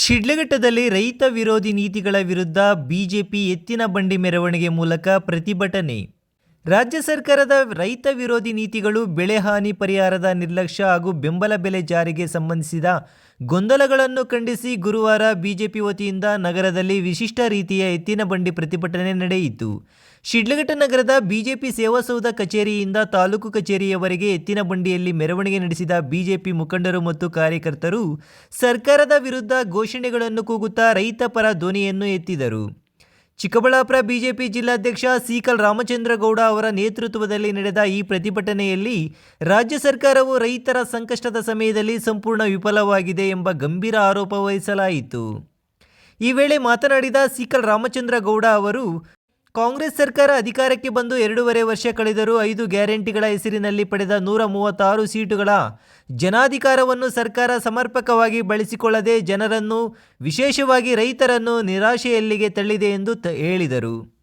ಶಿಡ್ಲಘಟ್ಟದಲ್ಲಿ ರೈತ ವಿರೋಧಿ ನೀತಿಗಳ ವಿರುದ್ಧ ಬಿಜೆಪಿ ಎತ್ತಿನ ಬಂಡಿ ಮೆರವಣಿಗೆ ಮೂಲಕ ಪ್ರತಿಭಟನೆ. ರಾಜ್ಯ ಸರ್ಕಾರದ ರೈತ ವಿರೋಧಿ ನೀತಿಗಳು ಬೆಳೆ ಹಾನಿ ಪರಿಹಾರದ ನಿರ್ಲಕ್ಷ್ಯ ಹಾಗೂ ಬೆಂಬಲ ಬೆಲೆ ಜಾರಿಗೆ ಸಂಬಂಧಿಸಿದ ಗೊಂದಲಗಳನ್ನು ಖಂಡಿಸಿ ಗುರುವಾರ ಬಿಜೆಪಿ ವತಿಯಿಂದ ನಗರದಲ್ಲಿ ವಿಶಿಷ್ಟ ರೀತಿಯ ಎತ್ತಿನ ಬಂಡಿ ಪ್ರತಿಭಟನೆ ನಡೆಯಿತು. ಶಿಡ್ಲಘಟ್ಟ ನಗರದ ಬಿಜೆಪಿ ಸೇವಾಸೌಧ ಕಚೇರಿಯಿಂದ ತಾಲೂಕು ಕಚೇರಿಯವರೆಗೆ ಎತ್ತಿನ ಬಂಡಿಯಲ್ಲಿ ಮೆರವಣಿಗೆ ನಡೆಸಿದ ಬಿಜೆಪಿ ಮುಖಂಡರು ಮತ್ತು ಕಾರ್ಯಕರ್ತರು ಸರ್ಕಾರದ ವಿರುದ್ಧ ಘೋಷಣೆಗಳನ್ನು ಕೂಗುತ್ತಾ ರೈತ ಪರ ಧ್ವನಿಯನ್ನು ಎತ್ತಿದರು. ಚಿಕ್ಕಬಳ್ಳಾಪುರ ಬಿಜೆಪಿ ಜಿಲ್ಲಾಧ್ಯಕ್ಷ ಸೀಕಲ್ ರಾಮಚಂದ್ರಗೌಡ ಅವರ ನೇತೃತ್ವದಲ್ಲಿ ನಡೆದ ಈ ಪ್ರತಿಭಟನೆಯಲ್ಲಿ ರಾಜ್ಯ ಸರ್ಕಾರವು ರೈತರ ಸಂಕಷ್ಟದ ಸಮಯದಲ್ಲಿ ಸಂಪೂರ್ಣ ವಿಫಲವಾಗಿದೆ ಎಂಬ ಗಂಭೀರ ಆರೋಪ ವಹಿಸಲಾಯಿತು. ಈ ವೇಳೆ ಮಾತನಾಡಿದ ಸೀಕಲ್ ರಾಮಚಂದ್ರಗೌಡ ಅವರು ಕಾಂಗ್ರೆಸ್ ಸರ್ಕಾರ ಅಧಿಕಾರಕ್ಕೆ ಬಂದು ಎರಡೂವರೆ ವರ್ಷ ಕಳೆದರೂ ಐದು ಗ್ಯಾರಂಟಿಗಳ ಹೆಸರಿನಲ್ಲಿ ಪಡೆದ ನೂರ ಮೂವತ್ತಾರು ಸೀಟುಗಳ ಜನಾಧಿಕಾರವನ್ನು ಸರ್ಕಾರ ಸಮರ್ಪಕವಾಗಿ ಬಳಸಿಕೊಳ್ಳದೆ ಜನರನ್ನು, ವಿಶೇಷವಾಗಿ ರೈತರನ್ನು ನಿರಾಶೆಯಲ್ಲಿಗೆ ತಳ್ಳಿದೆ ಎಂದು ಹೇಳಿದರು.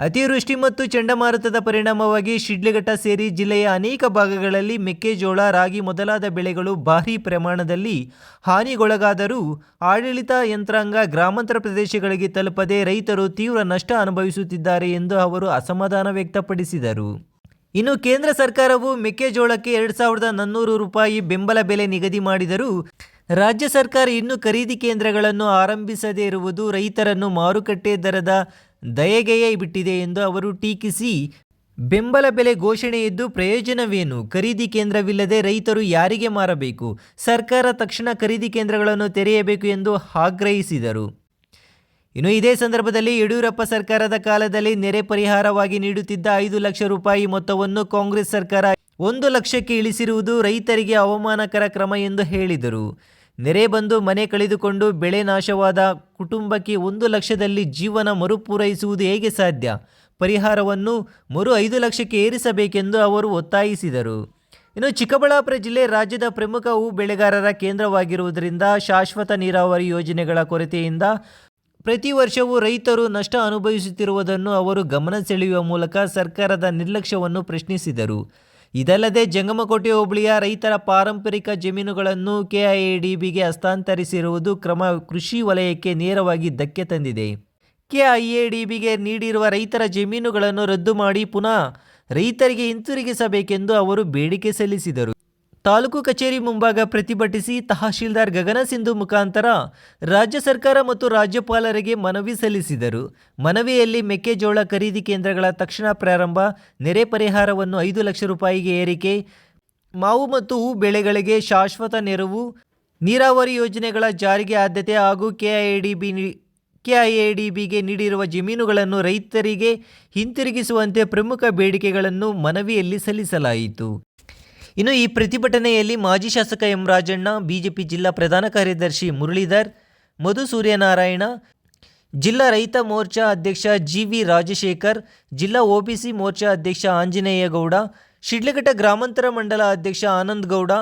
ಅತಿವೃಷ್ಟಿ ಮತ್ತು ಚಂಡಮಾರುತದ ಪರಿಣಾಮವಾಗಿ ಶಿಡ್ಲಘಟ್ಟ ಸೇರಿ ಜಿಲ್ಲೆಯ ಅನೇಕ ಭಾಗಗಳಲ್ಲಿ ಮೆಕ್ಕೆಜೋಳ, ರಾಗಿ ಮೊದಲಾದ ಬೆಳೆಗಳು ಭಾರೀ ಪ್ರಮಾಣದಲ್ಲಿ ಹಾನಿಗೊಳಗಾದರೂ ಆಡಳಿತ ಯಂತ್ರಾಂಗ ಗ್ರಾಮಾಂತರ ಪ್ರದೇಶಗಳಿಗೆ ತಲುಪದೆ ರೈತರು ತೀವ್ರ ನಷ್ಟ ಅನುಭವಿಸುತ್ತಿದ್ದಾರೆ ಎಂದು ಅವರು ಅಸಮಾಧಾನ ವ್ಯಕ್ತಪಡಿಸಿದರು. ಇನ್ನು ಕೇಂದ್ರ ಸರ್ಕಾರವು ಮೆಕ್ಕೆಜೋಳಕ್ಕೆ ಎರಡು ಸಾವಿರದ ನಾನ್ನೂರು ರೂಪಾಯಿ ಬೆಂಬಲ ಬೆಲೆ ನಿಗದಿ ಮಾಡಿದರೂ ರಾಜ್ಯ ಸರ್ಕಾರ ಇನ್ನೂ ಖರೀದಿ ಕೇಂದ್ರಗಳನ್ನು ಆರಂಭಿಸದೇ ಇರುವುದು ರೈತರನ್ನು ಮಾರುಕಟ್ಟೆ ದರದ ದಯೆಗೆಯೇ ಬಿಟ್ಟಿದೆ ಎಂದು ಅವರು ಟೀಕಿಸಿ, ಬೆಂಬಲ ಬೆಲೆ ಘೋಷಣೆಯಿದ್ದು ಪ್ರಯೋಜನವೇನು? ಖರೀದಿ ಕೇಂದ್ರವಿಲ್ಲದೆ ರೈತರು ಯಾರಿಗೆ ಮಾರಬೇಕು? ಸರ್ಕಾರ ತಕ್ಷಣ ಖರೀದಿ ಕೇಂದ್ರಗಳನ್ನು ತೆರೆಯಬೇಕು ಎಂದು ಆಗ್ರಹಿಸಿದರು. ಇನ್ನು ಇದೇ ಸಂದರ್ಭದಲ್ಲಿ ಯಡಿಯೂರಪ್ಪ ಸರ್ಕಾರದ ಕಾಲದಲ್ಲಿ ನೆರೆ ಪರಿಹಾರವಾಗಿ ನೀಡುತ್ತಿದ್ದ ಐದು ಲಕ್ಷ ರೂಪಾಯಿ ಮೊತ್ತವನ್ನು ಕಾಂಗ್ರೆಸ್ ಸರ್ಕಾರ ಒಂದು ಲಕ್ಷಕ್ಕೆ ಇಳಿಸಿರುವುದು ರೈತರಿಗೆ ಅವಮಾನಕರ ಕ್ರಮ ಎಂದು ಹೇಳಿದರು. ನೆರೆ ಬಂದು ಮನೆ ಕಳೆದುಕೊಂಡು ಬೆಳೆ ನಾಶವಾದ ಕುಟುಂಬಕ್ಕೆ ಒಂದು ಲಕ್ಷದಲ್ಲಿ ಜೀವನ ಮರುಪೂರೈಸುವುದು ಹೇಗೆ ಸಾಧ್ಯ? ಪರಿಹಾರವನ್ನು ಮರು ಐದು ಲಕ್ಷಕ್ಕೆ ಏರಿಸಬೇಕೆಂದು ಅವರು ಒತ್ತಾಯಿಸಿದರು. ಇನ್ನು ಚಿಕ್ಕಬಳ್ಳಾಪುರ ಜಿಲ್ಲೆ ರಾಜ್ಯದ ಪ್ರಮುಖ ಹೂ ಬೆಳೆಗಾರರ ಕೇಂದ್ರವಾಗಿರುವುದರಿಂದ ಶಾಶ್ವತ ನೀರಾವರಿ ಯೋಜನೆಗಳ ಕೊರತೆಯಿಂದ ಪ್ರತಿ ವರ್ಷವೂ ರೈತರು ನಷ್ಟ ಅನುಭವಿಸುತ್ತಿರುವುದನ್ನು ಅವರು ಗಮನ ಸೆಳೆಯುವ ಮೂಲಕ ಸರ್ಕಾರದ ನಿರ್ಲಕ್ಷ್ಯವನ್ನು ಪ್ರಶ್ನಿಸಿದರು. ಇದಲ್ಲದೆ ಜಂಗಮಕೋಟೆ ಹೋಬಳಿಯ ರೈತರ ಪಾರಂಪರಿಕ ಜಮೀನುಗಳನ್ನು ಕೆಐಎಡಿಬಿಗೆ ಹಸ್ತಾಂತರಿಸಿರುವುದು ಕ್ರಮ ಕೃಷಿ ವಲಯಕ್ಕೆ ನೇರವಾಗಿ ಧಕ್ಕೆ ತಂದಿದೆ. ಕೆಐಎಡಿಬಿಗೆ ನೀಡಿರುವ ರೈತರ ಜಮೀನುಗಳನ್ನು ರದ್ದು ಮಾಡಿ ಪುನಃ ರೈತರಿಗೆ ಹಿಂತಿರುಗಿಸಬೇಕೆಂದು ಅವರು ಬೇಡಿಕೆ ಸಲ್ಲಿಸಿದರು. ತಾಲೂಕು ಕಚೇರಿ ಮುಂಭಾಗ ಪ್ರತಿಭಟಿಸಿ ತಹಶೀಲ್ದಾರ್ ಗಗನ ಸಿಂಧು ಮುಖಾಂತರ ರಾಜ್ಯ ಸರ್ಕಾರ ಮತ್ತು ರಾಜ್ಯಪಾಲರಿಗೆ ಮನವಿ ಸಲ್ಲಿಸಿದರು. ಮನವಿಯಲ್ಲಿ ಮೆಕ್ಕೆಜೋಳ ಖರೀದಿ ಕೇಂದ್ರಗಳ ತಕ್ಷಣ ಪ್ರಾರಂಭ, ನೆರೆ ಪರಿಹಾರವನ್ನು ಐದು ಲಕ್ಷ ರೂಪಾಯಿಗೆ ಏರಿಕೆ, ಮಾವು ಮತ್ತು ಹೂ ಬೆಳೆಗಳಿಗೆ ಶಾಶ್ವತ ನೆರವು, ನೀರಾವರಿ ಯೋಜನೆಗಳ ಜಾರಿಗೆ ಆದ್ಯತೆ ಹಾಗೂ ಕೆಐಡಿಬಿ ಕೆಐಎಡಿಬಿಗೆ ನೀಡಿರುವ ಜಮೀನುಗಳನ್ನು ರೈತರಿಗೆ ಹಿಂತಿರುಗಿಸುವಂತೆ ಪ್ರಮುಖ ಬೇಡಿಕೆಗಳನ್ನು ಮನವಿಯಲ್ಲಿ ಸಲ್ಲಿಸಲಾಯಿತು. ಇನ್ನು ಈ ಪ್ರತಿಭಟನೆಯಲ್ಲಿ ಮಾಜಿ ಶಾಸಕ ಎಂ ರಾಜಣ್ಣ ಬಿಜೆಪಿ ಜಿಲ್ಲಾ ಪ್ರಧಾನ ಕಾರ್ಯದರ್ಶಿ ಮುರಳೀಧರ್, ಮಧು ಸೂರ್ಯನಾರಾಯಣ, ಜಿಲ್ಲಾ ರೈತ ಮೋರ್ಚಾ ಅಧ್ಯಕ್ಷ ಜಿ ವಿ ರಾಜಶೇಖರ್, ಜಿಲ್ಲಾ ಒಬಿಸಿ ಮೋರ್ಚಾ ಅಧ್ಯಕ್ಷ ಆಂಜನೇಯಗೌಡ, ಶಿಡ್ಲಘಟ್ಟ ಗ್ರಾಮಾಂತರ ಮಂಡಲ ಅಧ್ಯಕ್ಷ ಆನಂದ್ ಗೌಡ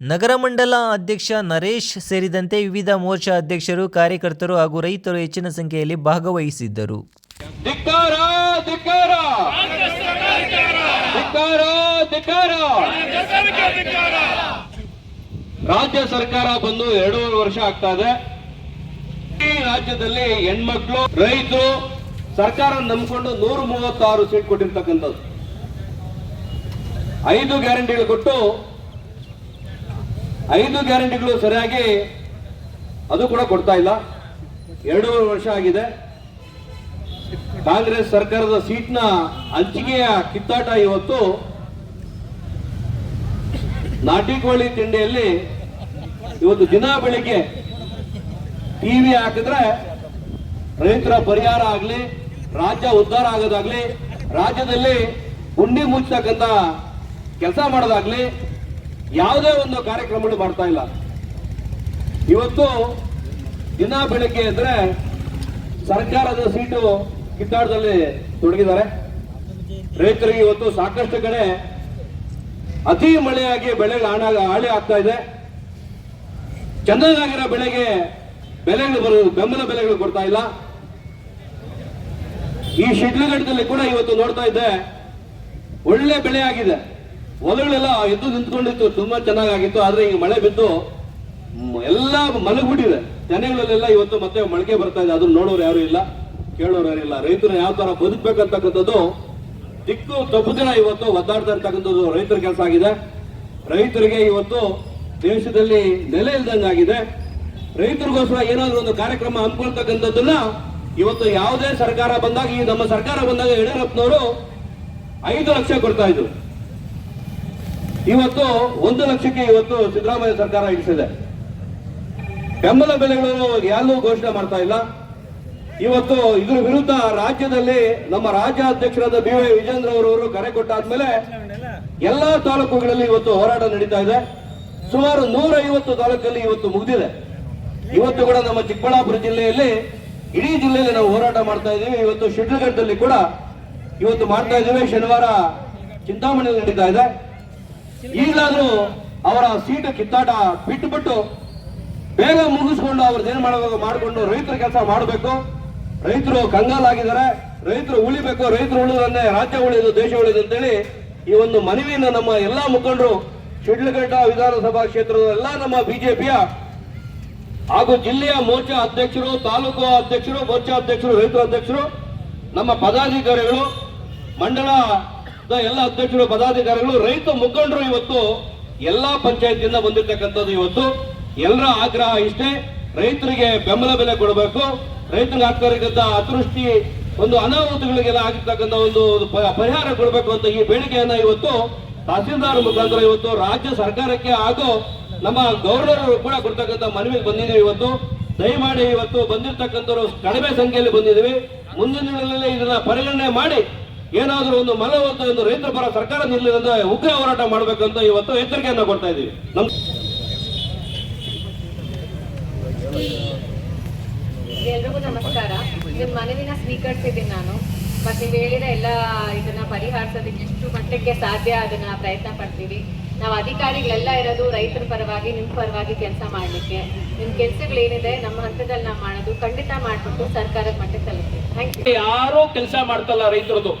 ನಗರ ಮಂಡಲ ಅಧ್ಯಕ್ಷ ನರೇಶ್ ಸೇರಿದಂತೆ ವಿವಿಧ ಮೋರ್ಚಾ ಅಧ್ಯಕ್ಷರು, ಕಾರ್ಯಕರ್ತರು ಹಾಗೂ ರೈತರು ಹೆಚ್ಚಿನ ಸಂಖ್ಯೆಯಲ್ಲಿ ಭಾಗವಹಿಸಿದ್ದರು. ಧಿಕ್ಕಾರ ಧಿಕ್ಕಾರ. ಧಿಕ್ಕಾರ ಧಿಕ್ಕಾರ. ರಾಜ್ಯ ಸರ್ಕಾರ ಬಂದು ಎರಡೂವರೆ ವರ್ಷ ಆಗ್ತಾ ಇದೆ. ಈ ರಾಜ್ಯದಲ್ಲಿ ಹೆಣ್ಮಕ್ಳು, ರೈತರು, ಸರ್ಕಾರ ನಂಬಿಕೊಂಡು ನೂರ ಮೂವತ್ತಾರು ಸೀಟ್ ಕೊಟ್ಟಿರ್ತಕ್ಕಂಥದ್ದು. ಐದು ಗ್ಯಾರಂಟಿಗಳು ಕೊಟ್ಟು, ಐದು ಗ್ಯಾರಂಟಿಗಳು ಸರಿಯಾಗಿ ಅದು ಕೂಡ ಕೊಡ್ತಾ ಇಲ್ಲ. ಎರಡೂವರೆ ವರ್ಷ ಆಗಿದೆ. ಕಾಂಗ್ರೆಸ್ ಸರ್ಕಾರದ ಸೀಟ್ನ ಹಂಚಿಕೆಯ ಕಿತ್ತಾಟ ಇವತ್ತು. ನಾಟಿ ಕೋಳಿ ತಿಂಡಿಯಲ್ಲಿ ಇವತ್ತು ದಿನ ಬೆಳಿಗ್ಗೆ ಟಿವಿ ಹಾಕಿದ್ರೆ ರೈತರ ಪರಿಹಾರ ಆಗ್ಲಿ, ರಾಜ್ಯ ಉದ್ಧಾರ ಆಗೋದಾಗ್ಲಿ, ರಾಜ್ಯದಲ್ಲಿ ಗುಂಡಿ ಮುಚ್ಚತಕ್ಕಂತ ಕೆಲಸ ಮಾಡೋದಾಗ್ಲಿ ಯಾವುದೇ ಒಂದು ಕಾರ್ಯಕ್ರಮಗಳು ಮಾಡ್ತಾ ಇಲ್ಲ. ಇವತ್ತು ದಿನ ಬೆಳಿಗ್ಗೆ ಅಂದ್ರೆ ಸರ್ಕಾರದ ಸೀಟು ಕಿತ್ತಾಟದಲ್ಲಿ ತೊಡಗಿದ್ದಾರೆ. ರೈತರಿಗೆ ಇವತ್ತು ಸಾಕಷ್ಟು ಕಡೆ ಅತಿ ಮಳೆಯಾಗಿ ಬೆಳೆಗಳು ಹಾಳ ಹಾಳಿ ಆಗ್ತಾ ಇದೆ. ಚೆನ್ನಾಗಿರೋ ಬೆಳೆಗೆ ಬೆಲೆಗಳು ಬರೋ, ಬೆಂಬಲ ಬೆಲೆಗಳು ಕೊಡ್ತಾ ಇಲ್ಲ. ಈ ಶಿಡ್ಲಘಟ್ಟದಲ್ಲಿ ಕೂಡ ಇವತ್ತು ನೋಡ್ತಾ ಇದ್ದೆ, ಒಳ್ಳೆ ಬೆಳೆ ಆಗಿದೆ. ಹೊಲಗಳೆಲ್ಲ ಎದ್ದು ನಿಂತ್ಕೊಂಡಿತ್ತು, ತುಂಬಾ ಚೆನ್ನಾಗಿತ್ತು ಆದ್ರೆ ಈಗ ಮಳೆ ಬಿದ್ದು ಎಲ್ಲ ಮಲಗ್ಬಿಟ್ಟಿದೆ. ತೆನೆಗಳಲ್ಲೆಲ್ಲ ಇವತ್ತು ಮತ್ತೆ ಮೊಳಕೆ ಬರ್ತಾ ಇದೆ. ಅದನ್ನ ನೋಡೋರು ಯಾರು ಇಲ್ಲ. ಕೇಳೋರು ಯಾರು ಇಲ್ಲ ರೈತರು ಯಾವ ತರ ಬದುಕಬೇಕಂತಕ್ಕಂಥದ್ದು ದಿಕ್ಕು ತಪ್ಪುದಿನ ಇವತ್ತು ಒದ್ದಾಡ್ತಾ ಇರ್ತಕ್ಕಂಥದ್ದು ರೈತರ ಕೆಲಸ ಆಗಿದೆ. ರೈತರಿಗೆ ಇವತ್ತು ದೇಶದಲ್ಲಿ ನೆಲೆ ಇಲ್ದಂಗಾಗಿದೆ ರೈತರಿಗೋಸ್ಕರ ಏನಾದರೂ ಒಂದು ಕಾರ್ಯಕ್ರಮ ಹಮ್ಮಿಕೊಳ್ತಕ್ಕಂಥದ್ದನ್ನ ಇವತ್ತು ಯಾವುದೇ ಸರ್ಕಾರ ಬಂದಾಗ, ಈ ನಮ್ಮ ಸರ್ಕಾರ ಬಂದಾಗ ಯಡಿಯೂರಪ್ಪನವರು ಐದು ಲಕ್ಷ ಕೊಡ್ತಾ ಇದ್ರು. ಇವತ್ತು ಒಂದು ಲಕ್ಷಕ್ಕೆ ಇವತ್ತು ಸಿದ್ದರಾಮಯ್ಯ ಸರ್ಕಾರ ಇಳಿಸಿದೆ. ಬೆಂಬಲ ಬೆಲೆಗಳು ಯಾರು ಘೋಷಣೆ ಮಾಡ್ತಾ ಇಲ್ಲ. ಇವತ್ತು ಇದ್ರ ವಿರುದ್ಧ ರಾಜ್ಯದಲ್ಲಿ ನಮ್ಮ ರಾಜ್ಯ ಅಧ್ಯಕ್ಷರಾದ ಬಿ ವೈ ವಿಜೇಂದ್ರ ಅವರವರು ಕರೆ ಕೊಟ್ಟಾದ್ಮೇಲೆ ಎಲ್ಲಾ ತಾಲೂಕುಗಳಲ್ಲಿ ಇವತ್ತು ಹೋರಾಟ ನಡೀತಾ ಇದೆ. ಸುಮಾರು ನೂರ ಐವತ್ತು ತಾಲೂಕಲ್ಲಿ ಇವತ್ತು ಮುಗಿದಿದೆ. ಇವತ್ತು ಕೂಡ ನಮ್ಮ ಚಿಕ್ಕಬಳ್ಳಾಪುರ ಜಿಲ್ಲೆಯಲ್ಲಿ ಇಡೀ ಜಿಲ್ಲೆಯಲ್ಲಿ ನಾವು ಹೋರಾಟ ಮಾಡ್ತಾ ಇದ್ದೀವಿ. ಇವತ್ತು ಶಿಡ್ಲಘಟ್ಟದಲ್ಲಿ ಕೂಡ ಇವತ್ತು ಮಾಡ್ತಾ ಇದ್ದೀವಿ. ಶನಿವಾರ ಚಿಂತಾಮಣಿಯಲ್ಲಿ ನಡೀತಾ ಇದೆ. ಈಗಲಾದ್ರೂ ಅವರ ಸೀಟು ಕಿತ್ತಾಟ ಬಿಟ್ಟುಬಿಟ್ಟು ಬೇಗ ಮುಗಿಸ್ಕೊಂಡು ಅವ್ರದ್ದು ಏನ್ ಮಾಡಬೇಕು ಮಾಡಿಕೊಂಡು ರೈತರ ಕೆಲಸ ಮಾಡಬೇಕು. ರೈತರು ಕಂಗಾಲಾಗಿದ್ದಾರೆ. ರೈತರು ಉಳಿಬೇಕು, ರೈತರು ಉಳಿದ್ರೆ ರಾಜ್ಯ ಉಳಿದು ದೇಶ ಉಳಿದು ಅಂತೇಳಿ ಈ ಒಂದು ಮನವಿಯನ್ನು ನಮ್ಮ ಎಲ್ಲಾ ಮುಖಂಡರು ಶಿಡ್ಲಘಟ್ಟ ವಿಧಾನಸಭಾ ಕ್ಷೇತ್ರದ ಎಲ್ಲ ನಮ್ಮ ಬಿಜೆಪಿಯ ಹಾಗೂ ಜಿಲ್ಲೆಯ ಮೋರ್ಚಾ ಅಧ್ಯಕ್ಷರು, ತಾಲೂಕು ಅಧ್ಯಕ್ಷರು, ಮೋರ್ಚಾ ಅಧ್ಯಕ್ಷರು, ರೈತ ಅಧ್ಯಕ್ಷರು, ನಮ್ಮ ಪದಾಧಿಕಾರಿಗಳು ಮಂಡಳದ ಎಲ್ಲ ಅಧ್ಯಕ್ಷರು, ಪದಾಧಿಕಾರಿಗಳು, ರೈತ ಮುಖಂಡರು ಇವತ್ತು ಎಲ್ಲಾ ಪಂಚಾಯತಿಯಿಂದ ಬಂದಿರತಕ್ಕಂಥದ್ದು ಇವತ್ತು. ಎಲ್ಲರ ಆಗ್ರಹ ಇಷ್ಟೇ. ರೈತರಿಗೆ ಬೆಂಬಲ ಬೆಲೆ ಕೊಡಬೇಕು. ರೈತರಿಗೆ ಆಗ್ತಾ ಅತೃಷ್ಟಿ ಒಂದು ಅನಾಹುತಗಳಿಗೆಲ್ಲ ಆಗಿರ್ತಕ್ಕಂಥ ಒಂದು ಪರಿಹಾರ ಕೊಡಬೇಕು ಅಂತ ಈ ಬೇಡಿಕೆಯನ್ನ ಇವತ್ತು ತಹಸೀಲ್ದಾರ್ ಮುಖಾಂತರ ಇವತ್ತು ರಾಜ್ಯ ಸರ್ಕಾರಕ್ಕೆ ಹಾಗೂ ನಮ್ಮ ಗೌರ್ನರ್ ಕೂಡ ಕೊಡ್ತಕ್ಕಂಥ ಮನವಿಗೆ ಬಂದಿದ್ದೀವಿ ಇವತ್ತು. ದಯಮಾಡಿ ಇವತ್ತು ಬಂದಿರತಕ್ಕಂಥವ್ರು ಕಡಿಮೆ ಸಂಖ್ಯೆಯಲ್ಲಿ ಬಂದಿದ್ದೀವಿ. ಮುಂದಿನ ದಿನಗಳಲ್ಲಿ ಇದನ್ನ ಪರಿಗಣನೆ ಮಾಡಿ ಏನಾದರೂ ಒಂದು ಮನವಂತ ಒಂದು ರೈತರ ಪರ ಸರ್ಕಾರ ನಿಲ್ಲದಂತ ಉಗ್ರ ಹೋರಾಟ ಮಾಡಬೇಕಂತ ಇವತ್ತು ಎಚ್ಚರಿಕೆಯನ್ನು ಕೊಡ್ತಾ ಇದ್ದೀವಿ. ನಮ್ ಎಲ್ರಿಗೂ ನಮಸ್ಕಾರ. ನಿಮ್ಮ ಮನವಿನ ಸ್ವೀಕರಿಸಿದ್ದೀನಿ ನಾನು. ಮತ್ತು ನೀವು ಹೇಳಿದ ಎಲ್ಲ ಇದನ್ನ ಪರಿಹರಿಸೋದಕ್ಕೆ ಎಷ್ಟು ಮಟ್ಟಕ್ಕೆ ಸಾಧ್ಯ ಅದನ್ನ ಪ್ರಯತ್ನ ಪಡ್ತೀವಿ. ನಾವು ಅಧಿಕಾರಿಗಳೆಲ್ಲ ಇರೋದು ರೈತರ ಪರವಾಗಿ ನಿಮ್ಮ ಪರವಾಗಿ ಕೆಲಸ ಮಾಡಲಿಕ್ಕೆ. ನಿಮ್ಮ ಕೆಲಸಗಳೇನಿದೆ ನಮ್ಮ ಹಂತದಲ್ಲಿ ನಾವು ಮಾಡೋದು, ಖಂಡಿತ ಮಾಡಿಬಿಟ್ಟು ಸರ್ಕಾರದ ಮಟ್ಟಕ್ಕೆ ತಲುಪ್ತೀವಿ. ಥ್ಯಾಂಕ್ ಯು ಯಾರು ಕೆಲಸ ಮಾಡ್ತಲ್ಲ ರೈತರದು.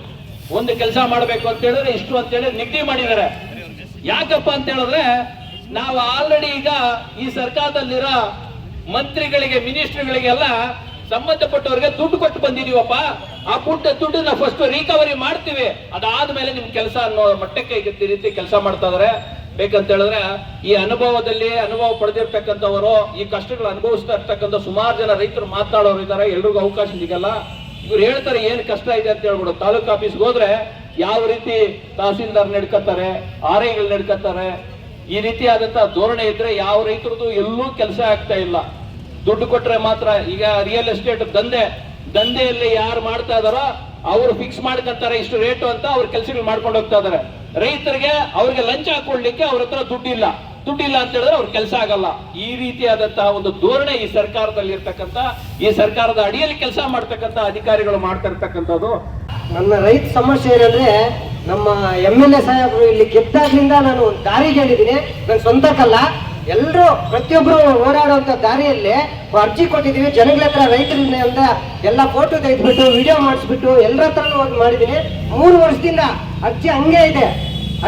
ಒಂದು ಕೆಲಸ ಮಾಡಬೇಕು ಅಂತ ಹೇಳಿದ್ರೆ ಇಷ್ಟು ಅಂತ ಹೇಳಿ ನಿಗದಿ ಮಾಡಿದ್ದಾರೆ. ಯಾಕಪ್ಪ ಅಂತ ಹೇಳಿದ್ರೆ ನಾವು ಆಲ್ರೆಡಿ ಈಗ ಈ ಸರ್ಕಾರದಲ್ಲಿರೋ ಮಂತ್ರಿಗಳಿಗೆ ಮಿನಿಸ್ಟ್ರಿಗಳಿಗೆಲ್ಲ ಸಂಬಂಧಪಟ್ಟವ್ರಿಗೆ ದುಡ್ಡು ಕೊಟ್ಟು ಬಂದಿದೀವಪ್ಪ. ಆ ಪುಟ್ಟ ದುಡ್ಡನ್ನ ಫಸ್ಟ್ ರಿಕವರಿ ಮಾಡ್ತೀವಿ. ಅದಾದ್ಮೇಲೆ ನಿಮ್ ಕೆಲಸ ಅನ್ನೋ ಮಟ್ಟಕ್ಕೆ ಈ ರೀತಿ ಕೆಲಸ ಮಾಡ್ತಾ ಇದಾರೆ. ಬೇಕಂತ ಹೇಳಿದ್ರೆ ಈ ಅನುಭವದಲ್ಲಿ ಅನುಭವ ಪಡೆದಿರ್ತಕ್ಕಂಥವರು, ಈ ಕಷ್ಟಗಳು ಅನುಭವಿಸ್ತಾ ಇರ್ತಕ್ಕಂಥ ಸುಮಾರು ಜನ ರೈತರು ಮಾತಾಡೋರು ಇದ್ದಾರೆ ಎಲ್ರಿಗೂ ಅವಕಾಶ ಸಿಗಲ್ಲ. ಇವ್ರು ಹೇಳ್ತಾರೆ ಏನ್ ಕಷ್ಟ ಇದೆ ಅಂತ ಹೇಳ್ಬಿಡು. ತಾಲೂಕ್ ಆಫೀಸ್ಗೆ ಹೋದ್ರೆ ಯಾವ ರೀತಿ ತಹಸೀಲ್ದಾರ್ ನಡ್ಕತ್ತಾರೆ ಆರ್ ಐಗಳು ನಡ್ಕತ್ತಾರೆ, ಈ ರೀತಿಯಾದಂತಹ ಧೋರಣೆ ಇದ್ರೆ ಯಾವ ರೈತರದ್ದು ಎಲ್ಲೂ ಕೆಲಸ ಆಗ್ತಾ ಇಲ್ಲ. ದುಡ್ಡು ಕೊಟ್ರೆ ಮಾತ್ರ ಈಗ ರಿಯಲ್ ಎಸ್ಟೇಟ್ ದಂಧೆ. ದಂಧೆಯಲ್ಲಿ ಯಾರು ಮಾಡ್ತಾ ಇದಾರೋ ಅವರು ಫಿಕ್ಸ್ ಮಾಡ್ಕೊಂತಾರೆ ಇಷ್ಟು ರೇಟು ಅಂತ ಅವ್ರ ಕೆಲಸಗಳು ಮಾಡ್ಕೊಂಡು ಹೋಗ್ತಾ ಇದಾರೆ. ರೈತರಿಗೆ ಅವ್ರಿಗೆ ಲಂಚ ಹಾಕೊಳ್ಲಿಕ್ಕೆ ಅವ್ರ ಹತ್ರ ದುಡ್ಡಿಲ್ಲ. ದುಡ್ಡಿಲ್ಲ ಅಂತ ಹೇಳಿದ್ರೆ ಅವ್ರ ಕೆಲಸ ಆಗಲ್ಲ. ಈ ರೀತಿಯಾದಂತಹ ಒಂದು ಧೋರಣೆ ಈ ಸರ್ಕಾರದಲ್ಲಿ ಇರ್ತಕ್ಕಂತ ಈ ಸರ್ಕಾರದ ಅಡಿಯಲ್ಲಿ ಕೆಲಸ ಮಾಡ್ತಕ್ಕಂತ ಅಧಿಕಾರಿಗಳು ಮಾಡ್ತಾ ಇರ್ತಕ್ಕಂಥದ್ದು. ನನ್ನ ರೈತ ಸಮಸ್ಯೆ ಏನಂದ್ರೆ, ನಮ್ಮ ಎಂ ಎಲ್ ಎ ಸಾಹೇಬರು ಇಲ್ಲಿ ಗೆದ್ದಾಗ್ಲಿಂದ ನಾನು ದಾರಿಗೆ ಹೇಳಿದ್ದೀನಿ. ನನ್ನ ಸ್ವಂತಕ್ಕಲ್ಲ. ಎಲ್ಲರೂ ಪ್ರತಿಯೊಬ್ಬರು ಹೋರಾಡುವಂಥ ದಾರಿಯಲ್ಲಿ ಅರ್ಜಿ ಕೊಟ್ಟಿದ್ದೀವಿ, ಜನಗಳ ಹತ್ರ ರೈತರಿಂದ ಎಲ್ಲ ಫೋಟೋ ತೆಗೆದ್ಬಿಟ್ಟು ವಿಡಿಯೋ ಮಾಡಿಸ್ಬಿಟ್ಟು ಎಲ್ಲರ ಹತ್ರನೂ ಹೋಗಿ ಮಾಡಿದ್ದೀನಿ. ಮೂರು ವರ್ಷದಿಂದ ಅರ್ಜಿ ಹಂಗೆ ಇದೆ,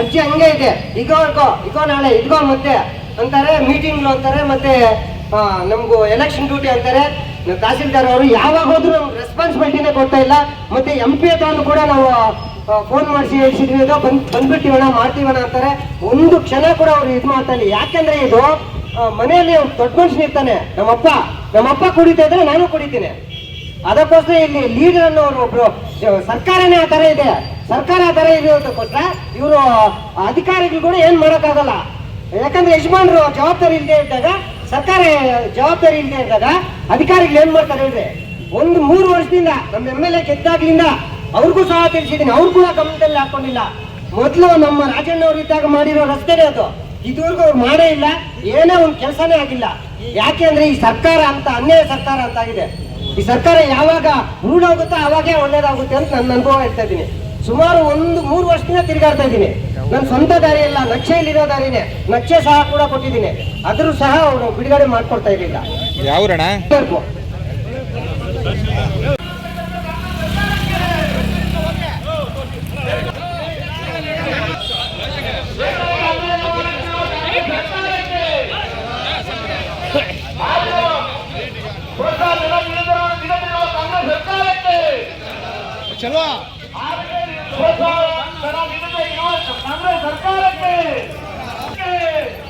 ಅರ್ಜಿ ಹಂಗೆ ಇದೆ. ಇಗೋ ಇಗೋ ಇಗೋ ನಾಳೆ, ಇದ್ಗೋ ಮತ್ತೆ ಅಂತಾರೆ ಮೀಟಿಂಗ್ ಅಂತಾರೆ, ಮತ್ತೆ ನಮಗೂ ಎಲೆಕ್ಷನ್ ಡ್ಯೂಟಿ ಅಂತಾರೆ. ತಹಸೀಲ್ದಾರ್ ಅವರು ಯಾವಾಗ ಹೋದ್ರು ರೆಸ್ಪಾನ್ಸಿಬಿಲಿಟಿನೇ ಕೊಡ್ತಾ ಇಲ್ಲ. ಮತ್ತೆ ಎಂ ಪಿ ಕೂಡ ನಾವು ಫೋನ್ ಮಾಡಿಸಿ ಹೇಳ್ಸಿದ್ವಿ ಇದು ಬಂದ್ ಬಂದ್ಬಿಟ್ಟಿವಣ ಮಾಡ್ತೀವಣ ಅಂತಾರೆ. ಒಂದು ಕ್ಷಣ ಕೂಡ ಅವ್ರು ಇದು ಮಾಡ್ತಾನೆ ಯಾಕಂದ್ರೆ ಇದು ಮನೆಯಲ್ಲಿ ಒಬ್ಬ ದೊಡ್ಡ ಮನುಷ್ಯನ ಇರ್ತಾನೆ. ನಮ್ಮಪ್ಪ ನಮ್ಮಪ್ಪ ಕುಡಿತಾ ಇದ್ರೆ ನಾನು ಕುಡಿತೀನಿ. ಅದಕ್ಕೋಸ್ಕರ ಇಲ್ಲಿ ಲೀಡರ್ ಅನ್ನೋರು ಒಬ್ರು ಸರ್ಕಾರನೇ ಆ ತರ ಇದೆ. ಸರ್ಕಾರ ಆ ತರ ಇರೋದಕ್ಕೋಸ್ಕರ ಇವರು ಅಧಿಕಾರಿಗಳು ಕೂಡ ಏನ್ ಮಾಡೋಕ್ಕಾಗಲ್ಲ. ಯಾಕಂದ್ರೆ ಯಜಮಾನ್ರು ಜವಾಬ್ದಾರಿ ಇಲ್ಲದೆ ಇದ್ದಾಗ, ಸರ್ಕಾರ ಜವಾಬ್ದಾರಿ ಇಲ್ಲದೆ ಇದ್ದಾಗ ಅಧಿಕಾರಿಗಳು ಏನ್ ಮಾಡ್ತಾರೆ ಹೇಳ್ರಿ? ಒಂದು ಮೂರು ವರ್ಷದಿಂದ, ನಮ್ಮ ಎಂ ಎಲ್ ಎ ಗೆದ್ದಾಗ್ಲಿಂದ ಅವ್ರಿಗೂ ಸಹ ತಿಳಿಸಿದ್ದೀನಿ. ಅವ್ರು ಕೂಡ ಗಮನದಲ್ಲಿ ಹಾಕೊಂಡಿಲ್ಲ. ಮೊದಲು ನಮ್ಮ ರಾಜಣ್ಣವ್ರು ಇದ್ದಾಗ ಮಾಡಿರೋ ರಸ್ತೆನೇ ಅದು. ಇದುವರೆಗೂ ಅವ್ರು ಮಾಡೇ ಇಲ್ಲ. ಏನೇ ಒಂದು ಕೆಲಸನೇ ಆಗಿಲ್ಲ. ಯಾಕೆ ಅಂದ್ರೆ ಈ ಸರ್ಕಾರ ಅಂತ ಅನ್ಯಾಯ ಸರ್ಕಾರ ಅಂತ ಆಗಿದೆ. ಈ ಸರ್ಕಾರ ಯಾವಾಗ ರೂಢಾಗುತ್ತೋ ಅವಾಗೇ ಒಳ್ಳೇದಾಗುತ್ತೆ ಅಂತ ನನ್ನ ಅನುಭವ ಹೇಳ್ತಾ ಇದ್ದೀನಿ. ಸುಮಾರು ಒಂದು ಮೂರು ವರ್ಷದಿಂದ ತಿರುಗಾಡ್ತಾ ಇದ್ದೀನಿ. ನನ್ನ ಸ್ವಂತ ದಾರಿ ಇಲ್ಲ ನಕ್ಷೆಯಲ್ಲಿರೋ ದಾರಿನೇ. ನಕ್ಷೆ ಸಹ ಕೂಡ ಕೊಟ್ಟಿದ್ದೀನಿ. ಆದರೂ ಸಹ ಅವರು ಬಿಡುಗಡೆ ಮಾಡ್ಕೊಡ್ತಾ ಇರಲಿಲ್ಲ. चलवा सरकार के।